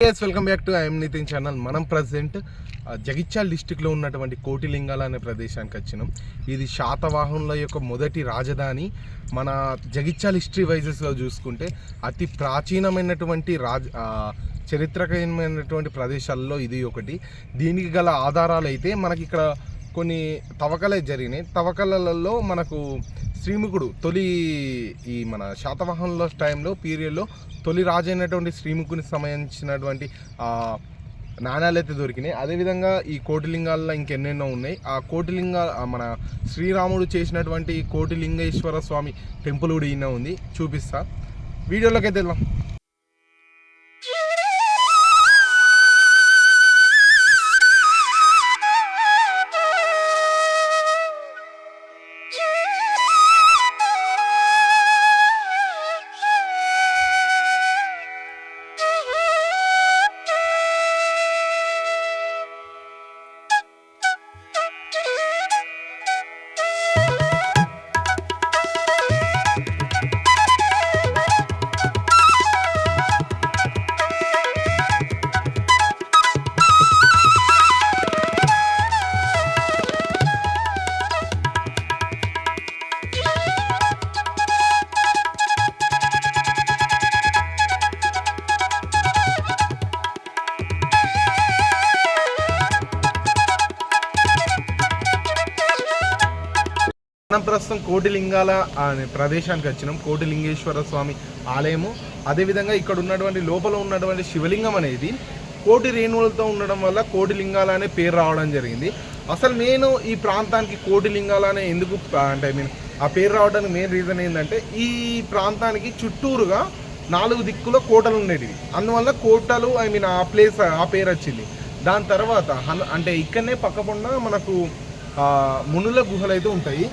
Yes welcome back to I'm Nitin channel మనం present Jagtial డిస్టిక్లో ఉన్నటువంటి కోటిలింగాల అనే ప్రదేశానికి వచ్చినాం. ఇది శాతవాహనుల యొక్క మొదటి రాజధాని. మన జగిత్యాల్ హిస్టరీ వైజెస్లో చూసుకుంటే అతి ప్రాచీనమైనటువంటి రాజ ఆ, చరిత్రకమైనటువంటి ప్రదేశాల్లో ఇది ఒకటి. దీనికి గల ఆధారాలు అయితే మనకి ఇక్కడ కొన్ని తవ్వకాలే జరిగినాయి. తవ్వకాలలో మనకు శ్రీముఖుడు తొలి ఈ మన శాతవాహనుల టైంలో పీరియడ్లో తొలి రాజు అయినటువంటి శ్రీముఖుని సంబంధించినటువంటి ఆ, నాణ్యాలు అయితే దొరికినాయి. అదేవిధంగా ఈ కోటిలింగాల్లో ఇంకెన్నెన్నో ఉన్నాయి. ఆ కోటిలింగ మన శ్రీరాముడు చేసినటువంటి కోటిలింగేశ్వర స్వామి టెంపుల్ కూడా ఈయన ఉంది. చూపిస్తా. వీడియోలోకి అయితే వెళ్దాం. ప్రస్తుతం కోటిలింగాల అనే ప్రదేశానికి వచ్చినాం. కోటిలింగేశ్వర స్వామి ఆలయము. అదేవిధంగా ఇక్కడ ఉన్నటువంటి లోపల ఉన్నటువంటి శివలింగం అనేది కోటి రేణువులతో ఉండడం వల్ల కోటిలింగాల అనే పేరు రావడం జరిగింది. అసలు నేను ఈ ప్రాంతానికి కోటిలింగాల అనే ఎందుకు అంటే ఐ మీన్ ఆ పేరు రావడానికి మెయిన్ రీజన్ ఏంటంటే ఈ ప్రాంతానికి చుట్టూరుగా నాలుగు దిక్కులో కోటలు ఉండేటివి. అందువల్ల కోటలు ఐ మీన్ ఆ ప్లేస్ ఆ పేరు వచ్చింది. దాని తర్వాత అంటే ఇక్కడనే పక్కకుండా మనకు మునుల గుహలు అయితే ఉంటాయి.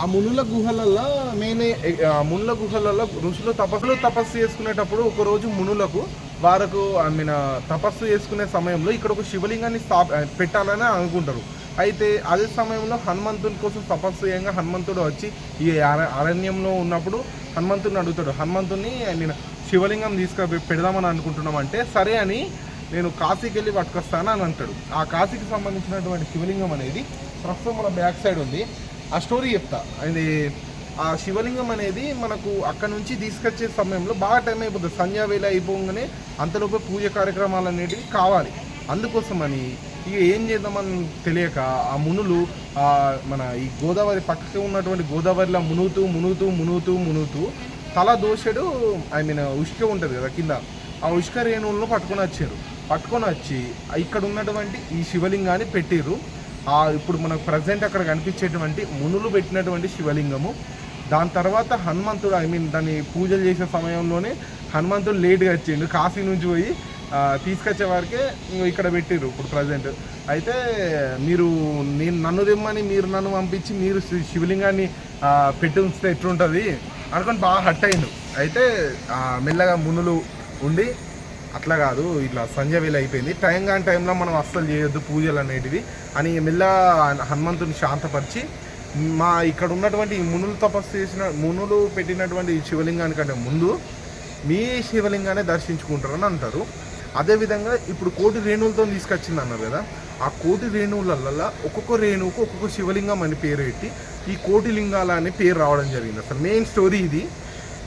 ఆ మునుల గుహలల్లో మెయిన్ ఆ మునుల గుహలలో ఋషులు తపస్సులు తపస్సు చేసుకునేటప్పుడు ఒకరోజు మునులకు వారకు ఐ మీన్ తపస్సు చేసుకునే సమయంలో ఇక్కడ ఒక శివలింగాన్ని స్థాప పెట్టాలని అనుకుంటారు. అయితే అదే సమయంలో హనుమంతుని కోసం తపస్సు చేయంగా హనుమంతుడు వచ్చి ఈ అర- అరణ్యంలో ఉన్నప్పుడు హనుమంతుని అడుగుతాడు. హనుమంతుని నేను శివలింగం తీసుకు పెడదామని అనుకుంటున్నాం అంటే సరే అని నేను కాశీకి వెళ్ళి పట్టుకొస్తాను అని అంటాడు. ఆ కాశీకి సంబంధించినటువంటి శివలింగం అనేది ప్రస్తుతం మన బ్యాక్ సైడ్ ఉంది. ఆ స్టోరీ చెప్తా. అది ఆ శివలింగం అనేది మనకు అక్కడ నుంచి తీసుకొచ్చే సమయంలో బాగా టైం అయిపోతుంది. సంధ్యా వేళ అయిపోగానే అంతలోపే పూజ కార్యక్రమాలు అనేటివి కావాలి. అందుకోసమని ఇక ఏం చేద్దామని తెలియక ఆ మునులు మన ఈ గోదావరి పక్కకి ఉన్నటువంటి గోదావరిలో మునుగుతూ మునుగుతూ మునుగుతూ మునుగుతూ తల దోషడు ఐ మీన్ ఉష్క ఉంటుంది కదా కింద. ఆ ఉష్క రేణువులను పట్టుకొని వచ్చారు. పట్టుకొని వచ్చి ఇక్కడ ఉన్నటువంటి ఈ శివలింగాన్ని పెట్టిర్రు. ఇప్పుడు మనకు ప్రజెంట్ అక్కడ కనిపించేటువంటి మునులు పెట్టినటువంటి శివలింగము. దాని తర్వాత హనుమంతుడు ఐ మీన్ దాన్ని పూజలు చేసే సమయంలోనే హనుమంతుడు లేట్గా వచ్చిండు. కాశీ నుంచి పోయి తీసుకొచ్చే వారికే ఇక్కడ పెట్టిర్రు ఇప్పుడు ప్రజెంట్ అయితే మీరు నేను నన్ను తెమ్మని మీరు నన్ను పంపించి మీరు శి- శివలింగాన్ని పెట్టి ఉంచితే ఎట్లుంటుంది? అనుకొని బాగా హట్ అయిండు. అయితే మెల్లగా మునులు ఉండి అట్లా కాదు ఇట్లా సంధ్య వేలు అయిపోయింది. టైం కాని టైంలో మనం అస్సలు చేయొద్దు పూజలు అనేటివి. అని మెల్ల హనుమంతుని శాంతపరిచి మా ఇక్కడ ఉన్నటువంటి మునులు తపస్సు చేసిన మునులు పెట్టినటువంటి శివలింగానికంటే ముందు మీ శివలింగానే దర్శించుకుంటారని అంటారు. అదేవిధంగా ఇప్పుడు కోటి రేణువులతో తీసుకొచ్చింది అన్నారు కదా ఆ కోటి రేణువులలో ఒక్కొక్క రేణువుకు ఒక్కొక్క శివలింగం అని పేరు పెట్టి ఈ కోటి లింగాల అనే పేరు రావడం జరిగింది. అసలు మెయిన్ స్టోరీ ఇది.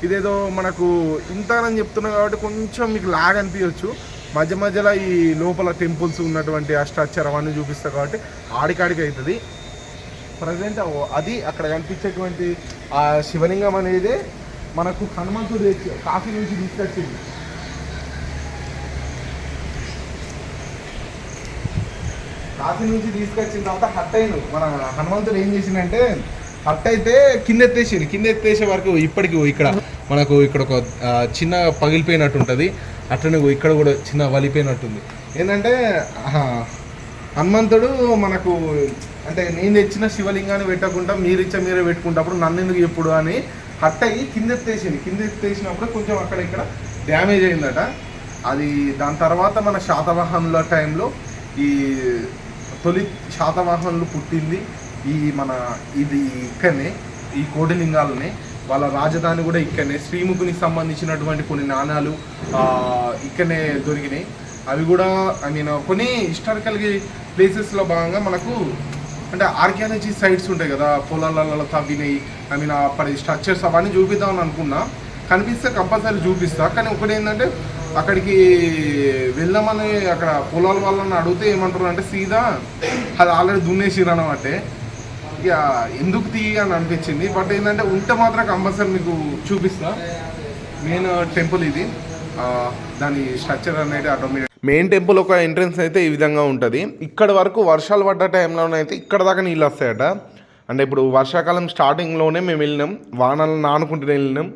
ఇదేదో మనకు ఇంతనని చెప్తున్నా కాబట్టి కొంచెం మీకు లాగ్ అనిపించవచ్చు మధ్య మధ్యలో ఈ లోపల టెంపుల్స్ ఉన్నటువంటి ఆ స్ట్రక్చర్ అవన్నీ చూపిస్తారు కాబట్టి ఆడికాడికి అవుతుంది. ప్రజెంట్ అది అక్కడ కనిపించేటువంటి ఆ శివలింగం అనేది మనకు హనుమంతుడు కాఫీ నుంచి తీసుకొచ్చింది. కాఫీ నుంచి తీసుకొచ్చిన తర్వాత హట్ అయిన మన హనుమంతుడు ఏం చేసిందంటే హట్ అయితే కింద ఎత్తేసింది కింద ఎత్తేసే వరకు ఇప్పటికి ఇక్కడ మనకు ఇక్కడ ఒక చిన్న పగిలిపోయినట్టు ఉంటుంది అట్లనే ఇక్కడ కూడా చిన్న వలిపోయినట్టుంది. ఏంటంటే హనుమంతుడు మనకు అంటే నేను తెచ్చిన శివలింగాన్ని పెట్టకుండా మీరు ఇచ్చా మీరే పెట్టుకుంటప్పుడు నన్ను ఎందుకు ఎప్పుడు అని హట్ అయ్యి కింద ఎత్తేసింది కింద ఎత్తేసినప్పుడు కొంచెం అక్కడ ఇక్కడ డ్యామేజ్ అయిందట. అది దాని తర్వాత మన శాతవాహనుల టైంలో ఈ తొలి శాతవాహనులు పుట్టింది. ఈ మన ఇది ఇక్కడనే ఈ కోటిలింగాలని వాళ్ళ రాజధాని కూడా ఇక్కడనే శ్రీముఖునికి సంబంధించినటువంటి కొన్ని నాణాలు ఇక్కడనే దొరికినాయి. అవి కూడా ఐ మీన్ కొన్ని హిస్టారికల్ ప్లేసెస్లో భాగంగా మనకు అంటే ఆర్కియాలజీ సైట్స్ ఉంటాయి కదా పొలాలలో తవ్వినాయి ఐ మీన్ అప్పటి స్ట్రక్చర్స్ అవన్నీ చూపిద్దామని అనుకున్నా. కనిపిస్తే కంపల్సరీ చూపిస్తా. కానీ ఒకటి ఏంటంటే అక్కడికి వెళ్దామని అక్కడ పొలాల వాళ్ళని అడిగితే ఏమంటారు అంటే సీదా అది ఆల్రెడీ దున్నేసిరు అనమాట ఇక ఎందుకు తీయ అని అనిపించింది. బట్ ఏంటంటే ఉంటే మాత్రం కంపల్సరీ మీకు చూపిస్తా. మెయిన్ టెంపుల్ ఇది. దాని స్ట్రక్చర్ అనేది ఆటోమేటిక్ మెయిన్ టెంపుల్ ఒక ఎంట్రన్స్ అయితే ఈ విధంగా ఉంటుంది. ఇక్కడ వరకు వర్షాలు పడ్డ టైంలోనైతే ఇక్కడ దాకా నీళ్ళు వస్తాయట. అంటే ఇప్పుడు వర్షాకాలం స్టార్టింగ్లోనే మేము వెళ్ళినాం. వానలు నానుకుంటూనే వెళ్ళినాం.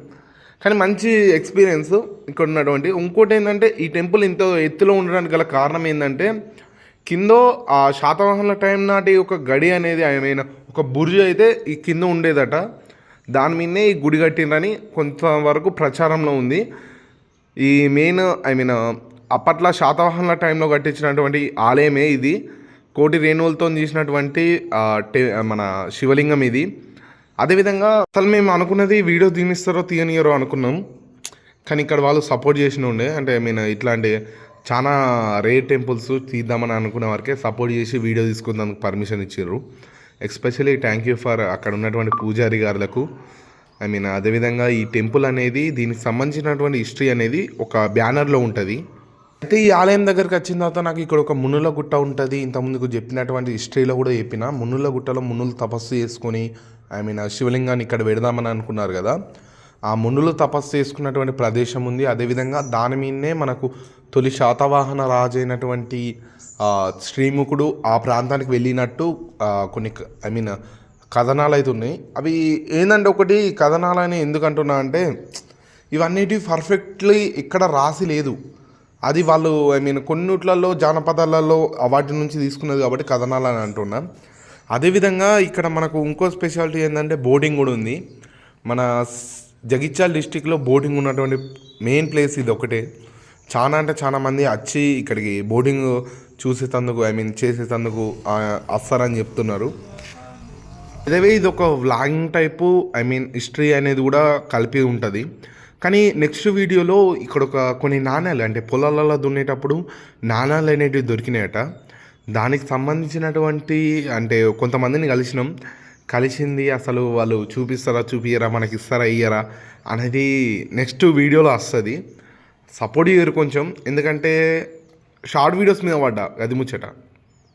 కానీ మంచి ఎక్స్పీరియన్స్ ఇక్కడ ఉన్నటువంటి. ఇంకోటి ఏంటంటే ఈ టెంపుల్ ఇంత ఎత్తులో ఉండడానికి గల కారణం ఏంటంటే కింద ఆ శాతవాహనుల టైం నాటి ఒక గడి అనేది ఆయన ఒక బుర్జు అయితే ఈ కింద ఉండేదట. దాని మీదనే ఈ గుడి కట్టిండ్రని కొంతవరకు ప్రచారంలో ఉంది. ఈ మెయిన్ ఐ మీన్ అప్పట్లో శాతవాహనుల టైంలో కట్టించినటువంటి ఆలయమే ఇది. కోటి రేణువులతో చేసినటువంటి టే- మన శివలింగం ఇది. అదేవిధంగా అసలు మేము అనుకున్నది వీడియో తీనిస్తారో తీయనియరో అనుకున్నాం. కానీ ఇక్కడ వాళ్ళు సపోర్ట్ చేసిన ఉండే. అంటే ఐ మీన్ ఇట్లాంటి చాలా రేర్ టెంపుల్స్ తీద్దామని అనుకున్న వరకే సపోర్ట్ చేసి వీడియో తీసుకుందానికి పర్మిషన్ ఇచ్చారు ఎస్పెషల్లీ థ్యాంక్ యూ ఫర్ అక్కడ ఉన్నటువంటి పూజారి గారులకు. ఐ మీన్ అదేవిధంగా ఈ టెంపుల్ అనేది దీనికి సంబంధించినటువంటి హిస్టరీ అనేది ఒక బ్యానర్లో ఉంటుంది. అయితే ఈ ఆలయం దగ్గరికి వచ్చిన తర్వాత నాకు ఇక్కడ ఒక మునుల గుట్ట ఉంటుంది. ఇంతకుముందుకు చెప్పినటువంటి హిస్టరీలో కూడా చెప్పిన మునుల గుట్టలో మునులు తపస్సు చేసుకొని ఐ మీన్ శివలింగాన్ని ఇక్కడ పెడదామని అనుకున్నారు కదా. ఆ మునులు తపస్సు చేసుకున్నటువంటి ప్రదేశం ఉంది. అదేవిధంగా దాని మీదనే మనకు తొలి శాతవాహన రాజు అయినటువంటి శ్రీముఖుడు ఆ ప్రాంతానికి వెళ్ళినట్టు కొన్ని ఐ మీన్ కథనాలు అయితే ఉన్నాయి. అవి ఏంటంటే ఒకటి కథనాలని ఎందుకు అంటున్నా అంటే ఇవన్నిటి పర్ఫెక్ట్లీ ఇక్కడ రాసి లేదు. అది వాళ్ళు ఐ మీన్ కొన్నిట్లలో జానపదాలలో వాటి నుంచి తీసుకున్నది కాబట్టి కథనాలు అని అంటున్నా. అదేవిధంగా ఇక్కడ మనకు ఇంకో స్పెషాలిటీ ఏంటంటే బోటింగ్ కూడా ఉంది. మన జగిత్యాల డిస్టిక్లో బోటింగ్ ఉన్నటువంటి మెయిన్ ప్లేస్ ఇది ఒకటే. చాలా అంటే చాలా మంది వచ్చి ఇక్కడికి బోటింగ్ చూసేటందుకు ఐ మీన్ చేసేటందుకు వస్తారని చెప్తున్నారు. ఇదే ఇది ఒక vlogging type I mean history అనేది కూడా కలిపి ఉంటుంది. కానీ నెక్స్ట్ వీడియోలో ఇక్కడ ఒక కొన్ని నాణ్యాలు అంటే పొలాలలో దున్నేటప్పుడు నాణ్యాలు అనేటివి దొరికినాయట. దానికి సంబంధించినటువంటి అంటే కొంతమందిని కలిసినాం. కలిసింది అసలు వాళ్ళు చూపిస్తారా చూపియరా మనకి ఇస్తారా ఇయ్యరా అనేది నెక్స్ట్ వీడియోలో వస్తుంది. సపోర్ట్ చేయరు కొంచెం. ఎందుకంటే షార్ట్ వీడియోస్ మీద పడ్డా అది ముచ్చట.